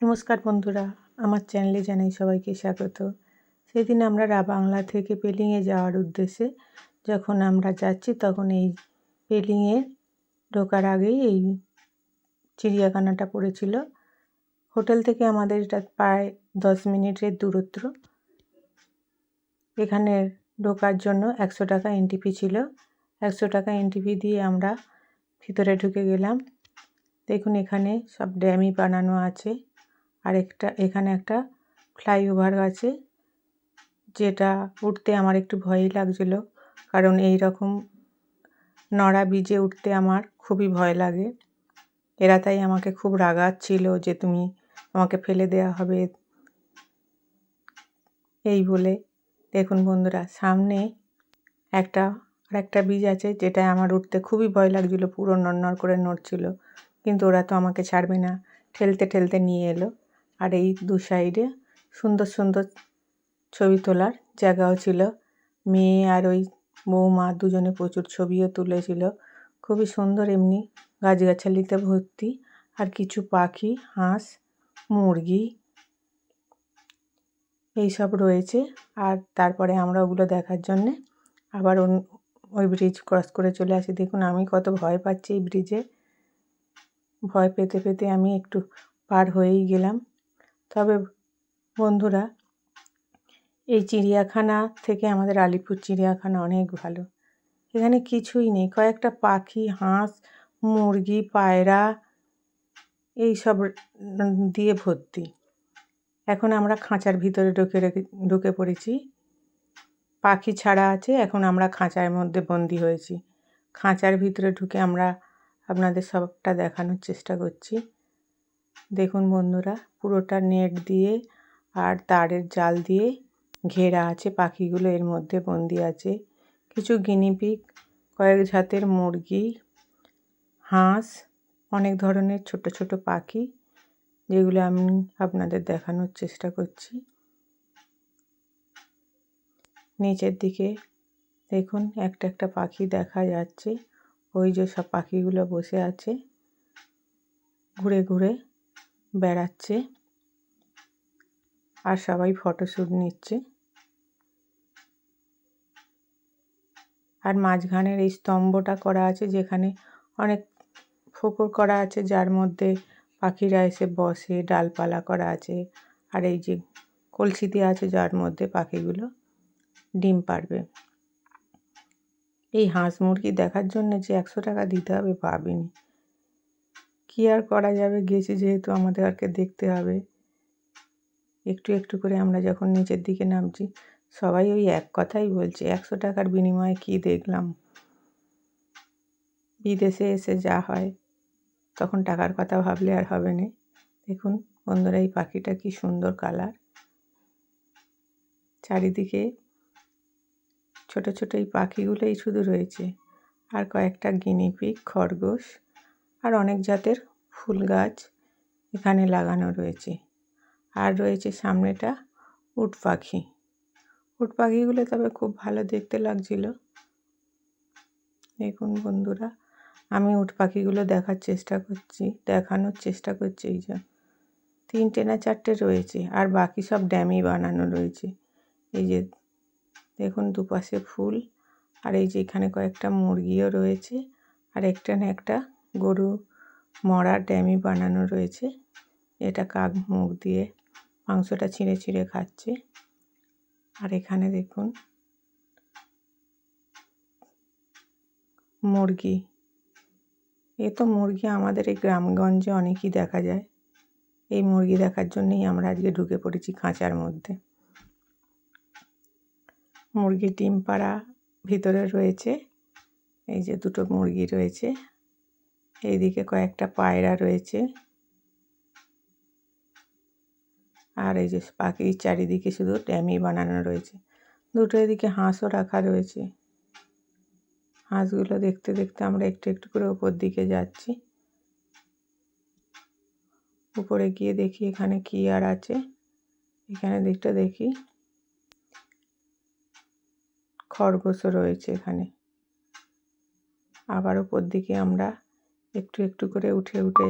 নমস্কার বন্ধুরা, আমার চ্যানেলে জানাই সবাইকে স্বাগত। সেদিন আমরা বাংলা থেকে পেলিংয়ে যাওয়ার উদ্দেশ্যে যখন আমরা যাচ্ছি তখন এই পেলিংয়ে ঢোকার আগেই এই চিড়িয়াখানাটা পড়েছিল। হোটেল থেকে আমাদের এটা প্রায় দশ মিনিটের দূরত্ব। এখানে ঢোকার জন্য একশো টাকা এন্ট্রি ছিল। একশো টাকা এন্ট্রি দিয়ে আমরা ভিতরে ঢুকে গেলাম। দেখুন এখানে সব ড্যামি বানানো আছে। আর একটা এখানে একটা ফ্লাইওভার আছে যেটা উঠতে আমার একটু ভয়ই লাগছিল। কারণ এই রকম নড়া বীজে উঠতে আমার খুবই ভয় লাগে। এরা তাই আমাকে খুব রাগাচ্ছিল যে তুমি আমাকে ফেলে দেওয়া হবে। এই বলে, দেখুন বন্ধুরা, সামনে একটা আর একটা বীজ আছে যেটা আমার উঠতে খুবই ভয় লাগছিল, পুরো নড়নড় করে নড়ছিল। কিন্তু ওরা তো আমাকে ছাড়বে না। ঠেলতে ঠেলতে নিয়ে এলো। আর এই দু সাইডে সুন্দর সুন্দর ছবি তোলার জায়গাও ছিল। মেয়ে আর ওই বৌমা দুজনে প্রচুর ছবিও তুলেছিল। খুবই সুন্দর এমনি গাছগাছালিতে ভর্তি। আর কিছু পাখি, হাঁস, মুরগি এইসব রয়েছে। আর তারপরে আমরা ওগুলো দেখার জন্যে আবার ওই ব্রিজ ক্রস করে চলে আসি। দেখুন, আমি কত ভয় পাচ্ছি এই ব্রিজে ভয় পেতে পেতে আমি একটু পার হয়েই গেলাম। তবে বন্ধুরা, এই চিড়িয়াখানা থেকে আমাদের আলিপুর চিড়িয়াখানা অনেক ভালো। এখানে কিছুই নেই, কয়েকটা পাখি, হাঁস, মুরগি, পায়রা এই সব দিয়ে ভর্তি। এখন আমরা খাঁচার ভিতরে ঢুকে রেখে, ঢুকে পড়েছি। পাখি ছাড়া আছে, এখন আমরা খাঁচার মধ্যে বন্দি হয়েছি। খাঁচার ভিতরে ঢুকে আমরা আপনাদের সবটা দেখানোর চেষ্টা করছি। দেখুন বন্ধুরা, পুরোটা নেট দিয়ে আর তারের জাল দিয়ে ঘেরা আছে, পাখিগুলো এর মধ্যে বন্দি আছে। কিছু গিনিপিক কয়েক জাতের মুরগি, হাঁস, অনেক ধরনের ছোট ছোট পাখি, যেগুলো আমি আপনাদের দেখানোর চেষ্টা করছি। নিচের দিকে দেখুন, একটা একটা পাখি দেখা যাচ্ছে। ওই যে সব পাখিগুলো বসে আছে। ঘুরে ঘুরে বেড়াচ্ছে আর সবাই ফটোশ্যুট নিচ্ছে। আর মাঝখানের এই স্তম্ভটা করা আছে যেখানে অনেক ফোকর করা আছে, যার মধ্যে পাখিরা এসে বসে, ডালপালা করা আছে আর এই যে কলসি দিয়ে আছে যার মধ্যে পাখিগুলো ডিম পারবে। এই হাঁস মুরগি দেখার জন্য যে একশো টাকা দিতে হবে, ভাবিনি। কী আর করা যাবে? গেছি যেহেতু আমাদেরকে দেখতে হবে। একটু একটু করে আমরা যখন নিচের দিকে নামছি, সবাই ওই এক কথাই বলছে, একশো টাকার বিনিময়ে কী দেখলাম? বিদেশে এসে যা হয়, তখন টাকার কথা ভাবলে আর হবে না। দেখুন বন্ধুরা, এই পাখিটা কি সুন্দর কালার। চারিদিকে ছোট ছোট এই পাখিগুলোই শুধু রয়েছে। আর কয়েকটা গিনিপিক খরগোশ আর অনেক জাতের ফুল গাছ এখানে লাগানো রয়েছে। আর রয়েছে সামনেটা উট পাখি। উট পাখিগুলো তবে খুব ভালো দেখতে লাগছিল। দেখুন বন্ধুরা, আমি উট পাখিগুলো দেখার চেষ্টা করছি, দেখানোর চেষ্টা করছি এই যে। তিনটে না চারটে রয়েছে, আর বাকি সব ড্যামি বানানো রয়েছে। এই যে দেখুন দুপাশে ফুল, আর এই যে এখানে কয়েকটা মুরগিও রয়েছে, আর একটা না একটা গরু মরা ড্যামি বানানো রয়েছে। এটা কাক মুখ দিয়ে মাংসটা ছিঁড়ে ছিঁড়ে খাচ্ছে। আর এখানে দেখুন মুরগি। এ তো মুরগি আমাদের এই গ্রামগঞ্জে অনেকই দেখা যায়। এই মুরগি দেখার জন্যই আমরা আজকে ঢুকে পড়েছি খাঁচার মধ্যে। মুরগির ডিম পাড়া ভিতরে রয়েছে। এই যে দুটো মুরগি রয়েছে। এইদিকে কয়েকটা পায়রা রয়েছে। আর এই যে পাখির চারিদিকে শুধু ড্যামি বানানো রয়েছে। দুটো এদিকে হাঁসও রাখা রয়েছে। হাঁসগুলো দেখতে দেখতে আমরা একটু একটু করে ওপর দিকে যাচ্ছি। উপরে গিয়ে দেখি এখানে কি আর আছে। এখানে দিকটা দেখি। খরগোশও রয়েছে এখানে। আবার ওপর দিকে আমরা একটু একটু করে উঠে উঠে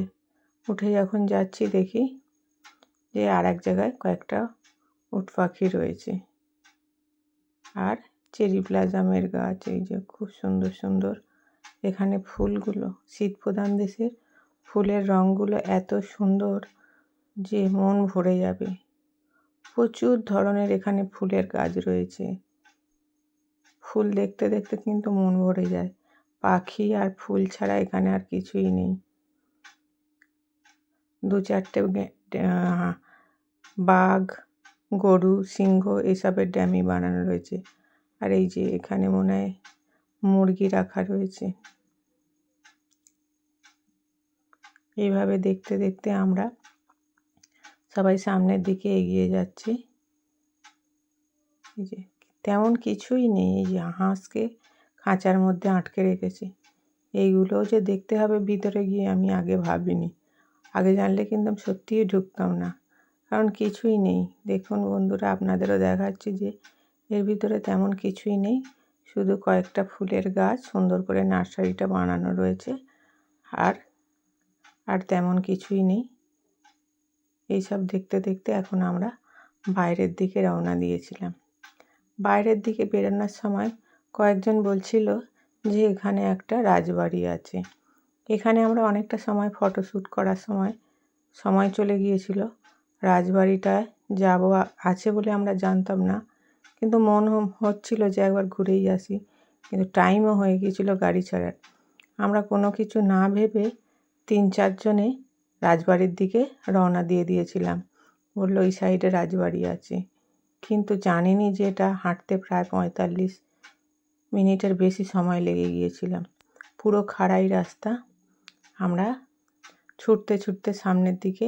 উঠে যখন যাচ্ছি দেখি যে আর এক জায়গায় কয়েকটা উট পাখি রয়েছে। আর চেরি প্লাজামের গাছ, এই যে খুব সুন্দর সুন্দর এখানে ফুলগুলো, শীত প্রধান দেশের ফুলের রঙগুলো এত সুন্দর যে মন ভরে যাবে। প্রচুর ধরনের এখানে ফুলের গাছ রয়েছে। ফুল দেখতে দেখতে কিন্তু মন ভরে যায়। পাখি আর ফুল ছাড়া এখানে আর কিছুই নেই। দু চারটে বাঘ, গরু, সিংহ এসবের ড্যামি বানানো রয়েছে। আর এই যে এখানে মনে হয় মুরগি রাখা রয়েছে। এইভাবে দেখতে দেখতে আমরা সবাই সামনের দিকে এগিয়ে যাচ্ছি। এই যে, তেমন কিছুই নেই। এই যে হাঁসকে খাঁচার মধ্যে আটকে রেখেছে। এইগুলোও যে দেখতে হবে ভিতরে গিয়ে আমি আগে ভাবিনি। আগে জানলে কিন্তু আমি সত্যিই ঢুকতাম না। কারণ কিছুই নেই। দেখুন বন্ধুরা, আপনাদেরও দেখাচ্ছি যে এর ভিতরে তেমন কিছুই নেই। শুধু কয়েকটা ফুলের গাছ সুন্দর করে নার্সারিটা বানানো রয়েছে। আর আর তেমন কিছুই নেই। এইসব দেখতে দেখতে এখন আমরা বাইরের দিকে রওনা দিয়েছিলাম। বাইরের দিকে বেরোনোর সময় কয়েকজন বলছিল যে এখানে একটা রাজবাড়ি আছে। এখানে আমরা অনেকটা সময় ফটোশ্যুট করার সময় সময় চলে গিয়েছিল। রাজবাড়িটায় যাব আছে বলে আমরা জানতাম না। কিন্তু মন হচ্ছিল যে একবার ঘুরেই আসি। কিন্তু টাইমও হয়ে গিয়েছিল গাড়ি ছাড়ার। আমরা কোনো কিছু না ভেবে তিন চারজনে রাজবাড়ির দিকে রওনা দিয়ে দিয়েছিলাম। বলল ওই সাইডে রাজবাড়ি আছে। কিন্তু জানিনি যে এটা হাঁটতে প্রায় পঁয়তাল্লিশ মিনিটের বেশি সময় লেগে গিয়েছিলাম। পুরো খাড়াই রাস্তা আমরা ছুটতে ছুটতে সামনের দিকে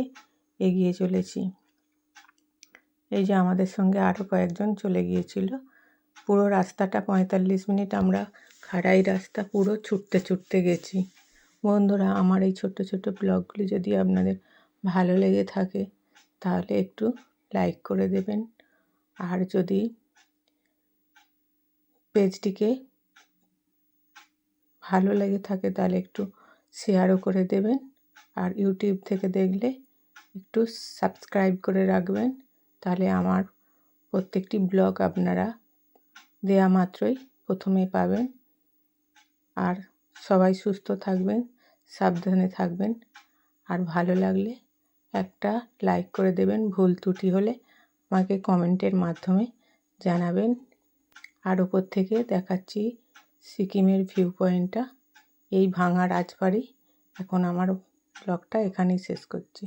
এগিয়ে চলেছি। এই যে আমাদের সঙ্গে আরও কয়েকজন চলে গিয়েছিল। পুরো রাস্তাটা পঁয়তাল্লিশ মিনিট আমরা খাড়াই রাস্তা পুরো ছুটতে ছুটতে গেছি। বন্ধুরা, আমার এই ছোট্ট ছোট্ট ব্লগগুলি যদি আপনাদের ভালো লেগে থাকে, তাহলে একটু লাইক করে দেবেন। আর যদি পেজটিকে ভালো লেগে থাকে তাহলে একটু শেয়ারও করে দেবেন। আর ইউটিউব থেকে দেখলে একটু সাবস্ক্রাইব করে রাখবেন। তাহলে আমার প্রত্যেকটি ব্লগ আপনারা দেয়া মাত্রই প্রথমে পাবেন। আর সবাই সুস্থ থাকবেন, সাবধানে থাকবেন। আর ভালো লাগলে একটা লাইক করে দেবেন। ভুল ত্রুটি হলে আমাকে কমেন্টের মাধ্যমে জানাবেন। আর ওপর থেকে দেখাচ্ছি সিকিমের ভিউ পয়েন্টটা এই ভাঙা রাজবাড়ি, এখন আমার ব্লগটা এখানেই শেষ করছি।